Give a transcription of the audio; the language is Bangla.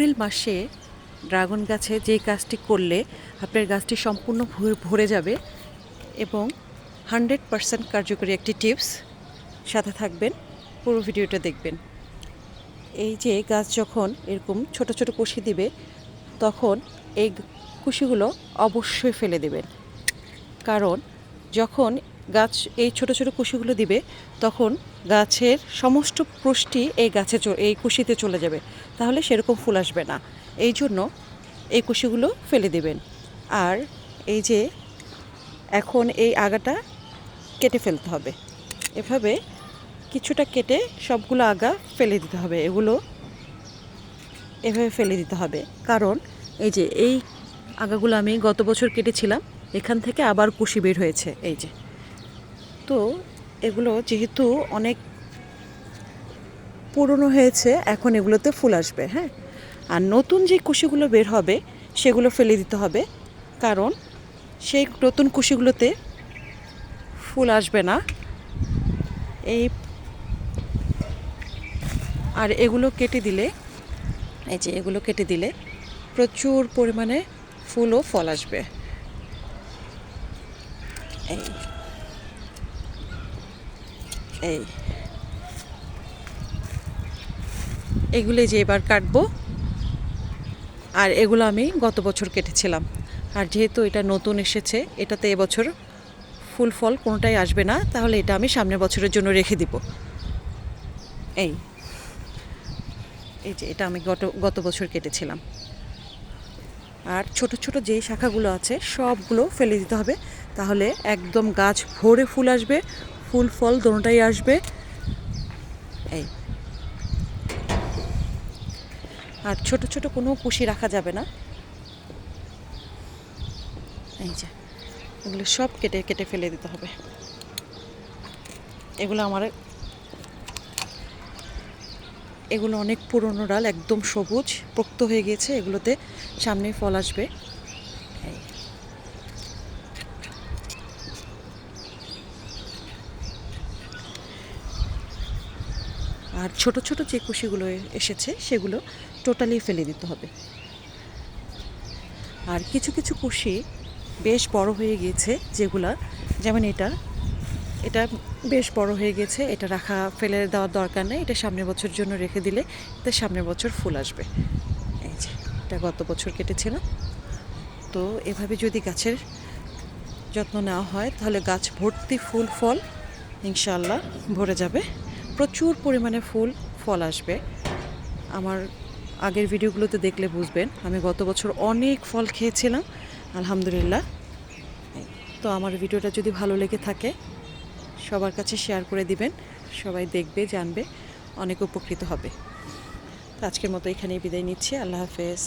এপ্রিল মাসে ড্রাগন গাছে যেই কাজটি করলে আপনার গাছটি সম্পূর্ণ ভরে যাবে এবং হান্ড্রেড পারসেন্ট কার্যকরী একটি টিপস সাথে থাকবেন। পুরো ভিডিওটা দেখবেন। এই যে গাছ যখন এরকম ছোট ছোট কুশি দিবে, তখন এই কুশিগুলো অবশ্যই ফেলে দেবেন। কারণ যখন গাছ এই ছোট ছোট কুশিগুলো দিবে, তখন গাছের সমস্ত পুষ্টি এই গাছে এই কুশিতে চলে যাবে। তাহলে সেরকম ফুল আসবে না। এই জন্য এই কুশিগুলো ফেলে দেবেন। আর এই যে এখন এই আগাটা কেটে ফেলতে হবে। এভাবে কিছুটা কেটে সবগুলো আগা ফেলে দিতে হবে। এগুলো এভাবে ফেলে দিতে হবে। কারণ এই যে এই আগাগুলো আমি গত বছর কেটেছিলাম, এখান থেকে আবার কুশি বের হয়েছে। এই যে তো এগুলো যেহেতু অনেক পুরনো হয়েছে, এখন এগুলোতে ফুল আসবে হ্যাঁ? আর নতুন যে কুশিগুলো বের হবে, সেগুলো ফেলে দিতে হবে, কারণ সেই নতুন কুশিগুলোতে ফুল আসবে না। এই আর এগুলো কেটে দিলে, এই যে এগুলো কেটে দিলে প্রচুর পরিমাণে ফুল ও ফল আসবে। এই এই। এগুলো যে এবার কাটবো, আর এগুলো আমি গত বছর কেটেছিলাম। আর যেহেতু এটা নতুন এসেছে, এটাতে এবছর ফুল ফল কোনোটাই আসবে না, তাহলে এটা আমি সামনের বছরের জন্য রেখে দিব। এই। এই যে এটা আমি গত গত বছর কেটেছিলাম। আর ছোট ছোট যেই শাখাগুলো আছে, সবগুলো ফেলে দিতে হবে, তাহলে একদম গাছ ভরে ফুল আসবে ফুল, ফল দোনোটাই আসবে। এই। আর ছোট ছোট কোনো কুশি রাখা যাবে না। এই যে, এগুলো সব কেটে কেটে ফেলে দিতে হবে। এগুলো আমার, এগুলো অনেক পুরনো ডাল, একদম সবুজ, পোক্ত হয়ে গিয়েছে। এগুলোতে সামনে ফল আসবে এই। আর ছোট ছোট যে কুশিগুলো এসেছে, সেগুলো টোটালি ফেলে দিতে হবে। আর কিছু কিছু কুশি বেশ বড় হয়ে গিয়েছে, যেগুলা যেমন এটা। এটা বেশ বড় হয়ে গেছে এটা রাখা, ফেলে দেওয়ার দরকার নেই, এটা সামনের বছর জন্য রেখে দিলে এটা সামনের বছর ফুল আসবে। এই যে, এটা গত বছর কেটেছিলাম তো এভাবে যদি গাছের যত্ন নেওয়া হয়, তাহলে গাছ ভর্তি ফুল ফল ইনশাল্লাহ ভরে যাবে। প্রচুর পরিমাণে ফুল, ফল আসবে। আমার আগের ভিডিওগুলোতে দেখলে বুঝবেন, আমি গত বছর অনেক ফল খেয়েছিলাম, আলহামদুলিল্লাহ। তো আমার ভিডিওটা যদি ভালো লেগে থাকে, সবার কাছে শেয়ার করে দিবেন, সবাই দেখবে, জানবে, অনেক উপকৃত হবে। তো আজকের মতো এখানেই বিদায় নিচ্ছি, আল্লাহ হাফেজ।